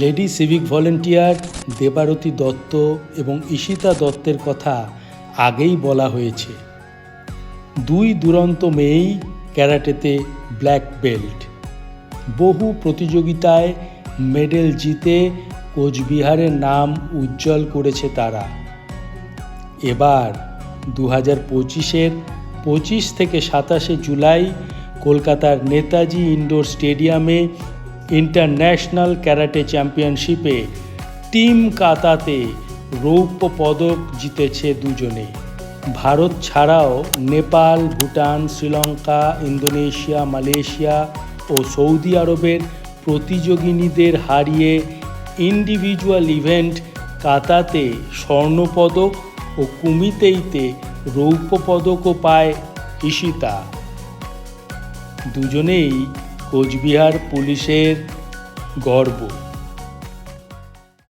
Lady civic volunteer Debarati Dutta এবং ঈশিতা দত্তের কথা আগেই বলা হয়েছে। দুই দুরন্ত মেয়েই ক্যারাটেতে ব্ল্যাক বেল্ট। বহু প্রতিযোগিতায় মেডেল জিতে কোচবিহারের নাম উজ্জ্বল করেছে তারা। এবার দু হাজার পঁচিশের পঁচিশ থেকে সাতাশে জুলাই কলকাতার নেতাজি ইনডোর স্টেডিয়ামে ইন্টারন্যাশনাল ক্যারাটে চ্যাম্পিয়নশিপে টিম কাতাতে রৌপ্য পদক জিতেছে দুজনে। ভারত ছাড়াও নেপাল, ভুটান, শ্রীলঙ্কা, ইন্দোনেশিয়া, মালয়েশিয়া ও সৌদি আরবের প্রতিযোগিনীদের হারিয়ে ইন্ডিভিজুয়াল ইভেন্ট কাতাতে স্বর্ণপদক ও কুমিতেইতে রৌপ্য পদকও পায় ঈশিতা। দুজনেই কোচবিহার পুলিশের গর্ব।